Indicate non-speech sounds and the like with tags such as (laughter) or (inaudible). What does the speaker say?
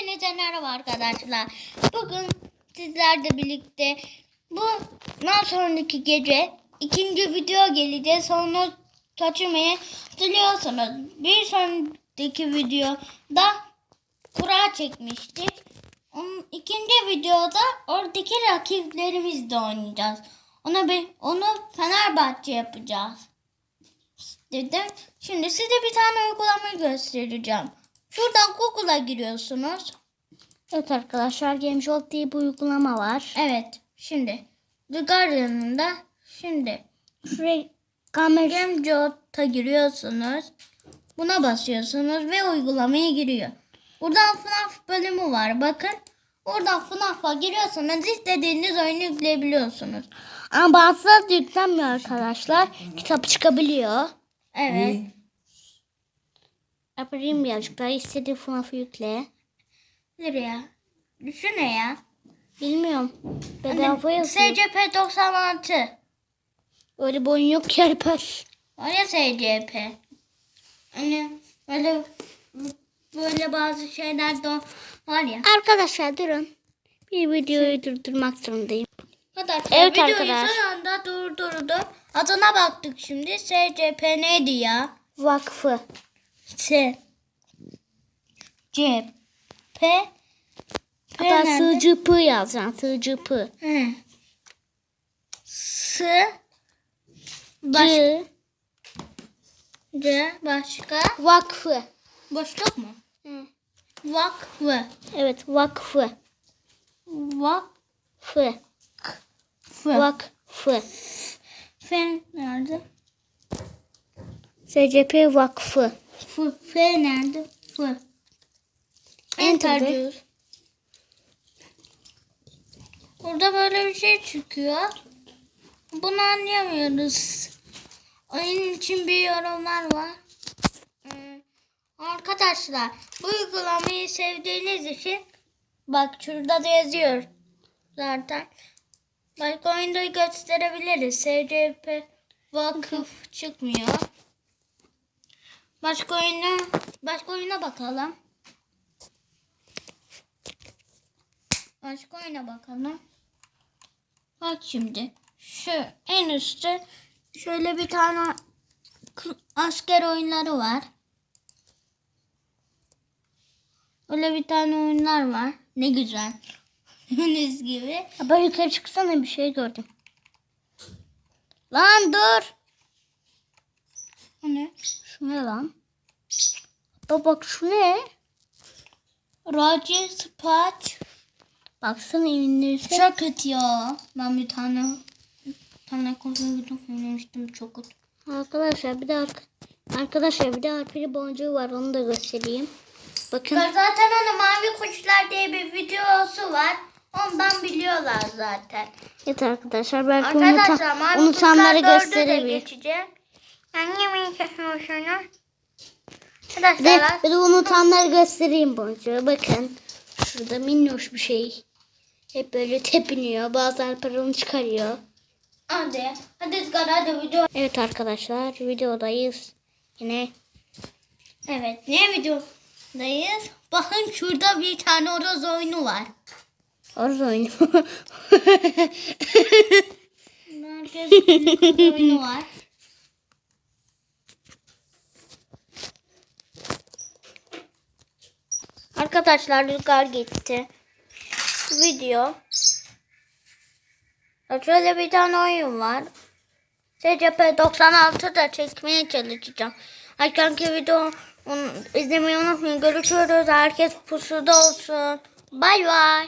Hepinize merhaba arkadaşlar. Bugün sizlerle birlikte bundan sonraki gece ikinci video gelecek. Sonra kaçırmayı hatırlıyorsunuz. Bir sonraki videoda kura çekmiştik. Onun ikinci videoda oradaki rakiplerimizle oynayacağız. Ona bir onu Fenerbahçe yapacağız. Dedim. Şimdi size bir tane uygulamayı göstereceğim. Şuradan Google'a giriyorsunuz. Evet arkadaşlar GameShop diye bir uygulama var. Evet. Şimdi The Guardian'ında şimdi Şuraya kamera GameJot'a giriyorsunuz. Buna basıyorsunuz ve uygulamaya giriyor. Buradan FNAF bölümü var. Bakın. Oradan FNAF'a giriyorsanız istediğiniz oyunu yükleyebiliyorsunuz. ama bazıları da yüklenmiyor arkadaşlar. Kitap çıkabiliyor. Evet. Yapayım birazcık daha istediği FNAF'ı yükle. Nereye? Şu ne ya? Bilmiyorum. Bedava yazıyor. SCP 96. Öyle bir oyun yok ki Alper. Var ya SCP. Hani böyle böyle bazı şeyler de var ya. Arkadaşlar durun. Bir videoyu durdurmak zorundayım. Arkadaşlar Evet videoyu arkadaş. son anda durdurdum. Adına baktık şimdi. SCP neydi ya? Vakfı. S C P P Hatta nerede? sığcı pı yazacaksın. Sığcı pı. Hı. S baş, C. C başka Vakfı. boşluk mu? Hı. Vakfı. Evet vakfı. Vakfı. Fı. Vakfı. F nerede? SCP Vakfı. F, F nerede? F. Enter diyoruz. Burada böyle bir şey çıkıyor. Bunu anlayamıyoruz. Oyun için bir yorumlar var. Ee, Arkadaşlar bu uygulamayı sevdiğiniz için bak şurada da yazıyor zaten. Başka oyunda gösterebiliriz. SCP vakıf çıkmıyor. Başka oyuna başka oyuna bakalım. Başka oyuna bakalım. Bak şimdi. Şu en üstte şöyle bir tane asker oyunları var. Öyle bir tane oyunlar var. Ne güzel. (laughs) Gördüğünüz gibi. Ben yukarı çıksana bir şey gördüm. Lan dur. O ne? Şu ne lan? Bak bak şu ne? Roger Spatch. Baksana indirse. Çok kötü ya. Ben bir tane bir tane konsolda oynamıştım. Çok kötü. Arkadaşlar bir de arka, arkadaşlar bir de arpili boncuğu var onu da göstereyim. Bakın. Zaten onun Mavi Kuşlar diye bir videosu var. Ondan biliyorlar zaten. Evet arkadaşlar belki Arkadaşlar unutan, unutanları Kuşlar 4'ü de gösterebilir. geçecek. Annemin şaşırmışını. Bir de, Arkadaşlar. bir de unutanları göstereyim boncuğu. Bakın. Şurada minnoş bir şey. Hep böyle tepiniyor. Alper onu çıkarıyor. Hadi. Hadi Izgar hadi video. Evet arkadaşlar videodayız. Yine Evet ne videodayız? Bakın şurada bir tane horoz oyunu var. Arız oyunu. (laughs) Bir horoz oyunu var. Arkadaşlar rüzgar gitti. Video. Şöyle bir tane oyun var. SCP 96 da çekmeye çalışacağım. Erkenki video izlemeyi unutmayın. Görüşürüz. Herkes pusuda olsun. Bay bay.